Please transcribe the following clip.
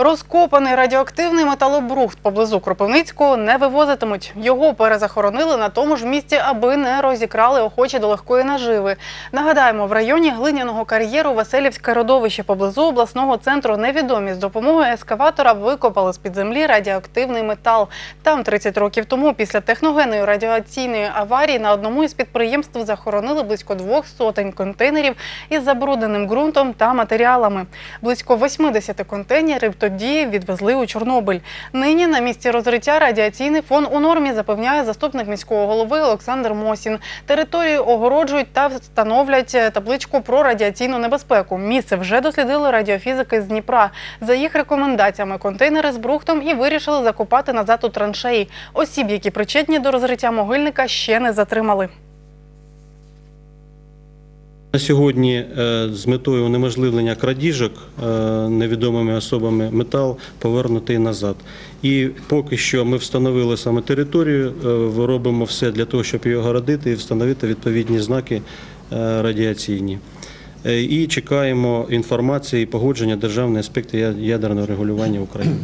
Розкопаний радіоактивний металобрухт поблизу Кропивницького не вивозитимуть. Його перезахоронили на тому ж місці, аби не розікрали охочі до легкої наживи. Нагадаємо, в районі глиняного кар'єру Васильівське родовище поблизу обласного центру невідомі з допомогою ескаватора викопали з під землі радіоактивний метал. Там 30 років тому, після техногенної радіаційної аварії, на одному із підприємств захоронили близько двох сотень контейнерів із забрудненим ґрунтом та матеріалами. Близько 80 контейнерів тоді відвезли у Чорнобиль. Нині на місці розриття радіаційний фон у нормі, запевняє заступник міського голови Олександр Мосін. Територію огороджують та встановлять е, табличку про радіаційну небезпеку. Місце вже дослідили радіофізики з Дніпра. За їх рекомендаціями контейнери з брухтом і вирішили закопати назад у траншеї. Осіб, які причетні до розриття могильника, ще не затримали. На сьогодні е, з метою унеможливлення крадіжок е, невідомими особами метал повернутий назад. І поки що ми встановили саме територію, е, робимо все для того, щоб її огородити і встановити відповідні знаки радіаційні. І чекаємо інформації і погодження Державної інспекції ядерного регулювання України.